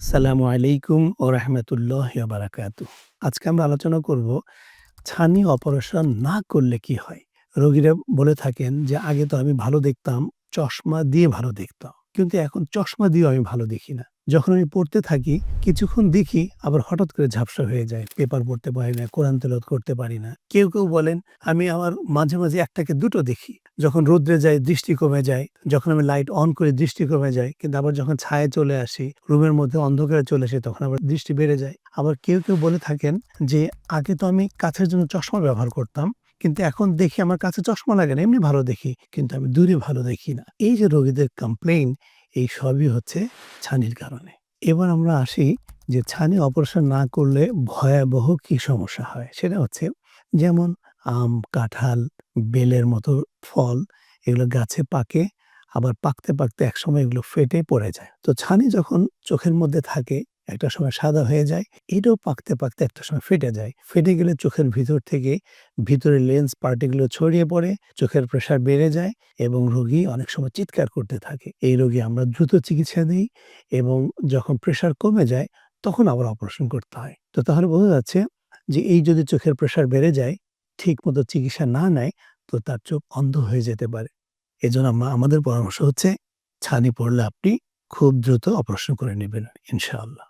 সালামু আলাইকুম ও রহমতুল্লাহ বারাকাত আজকে আমরা আলোচনা করব, ছানি অপারেশন না করলে কি হয়? রোগীরা বলে থাকেন যে, আগে তো আমি ভালো দেখতাম, চশমা দিয়ে ভালো দেখতাম। কিন্তু এখন চশমা দিয়েও আমি ভালো দেখি না। যখন আমি পড়তে থাকি, কিছুক্ষণ দেখি আবার হঠাৎ করে ঝাপসা হয়ে যায়। পেপার পড়তে পারি না, কোরআন তেলত করতে পারি না। কেউ কেউ বলেন, আমি আমার মাঝে মাঝে একটাকে দুটো দেখি। যখন রোদ্রে যাই, দৃষ্টি কমে যায়। যখন আমি লাইট অন করে, দৃষ্টি কমে যায়। কিন্তু আবার যখন ছায়া চলে আসি, রুমের মধ্যে অন্ধকারে চলে আসে, তখন আবার দৃষ্টি বেড়ে যায়। আবার কেউ কেউ বলে থাকেন যে, আগে তো আমি কাছের জন্য চশমা ব্যবহার করতাম। কিন্তু এখন দেখি আমার কাছে চশমা লাগে না, এমনি ভালো দেখি, কিন্তু আমি দূরে ভালো দেখি না। এই যে রোগীদের কমপ্লেইন এই সবই হচ্ছে ছানির কারণে। এবার আমরা আসি যে ছানি অপারেশন না করলে ভয়াবহ কি সমস্যা হয়? সেটা হচ্ছে যেমন আম, কাঁঠাল, বেলের মতো ফল, এগুলো গাছে পাকে, আবার পাকতে পাকতে একসময় এগুলো ফেটে পড়ে যায়। তো ছানি যখন চোখের মধ্যে থাকে একটা সময় সাদা হয়ে যায়, এটাও পাকতে পাকতে একটা সময় ফেটে যায়। ফেটে গেলে চোখের ভিতর থেকে ভিতরে লেন্স পার্টিগুলো ছড়িয়ে পড়ে, চোখের প্রেশার বেড়ে যায় এবং রোগী অনেক সময় চিৎকার করতে থাকে। এই রোগী আমরা দ্রুত চিকিৎসা দিই এবং যখন প্রেশার কমে যায়, তখন আবার অপারেশন করতে হয়। তো তাহলে বোঝা যাচ্ছে যে এই যদি চোখের প্রেশার বেড়ে যায় ঠিক মতো চিকিৎসা না নেয়, তো তার চোখ অন্ধ হয়ে যেতে পারে। এজন্য আমরা, আমাদের পরামর্শ হচ্ছে, ছানি পড়লে আপনি খুব দ্রুত অপারেশন করে নেবেন, ইনশাআল্লাহ।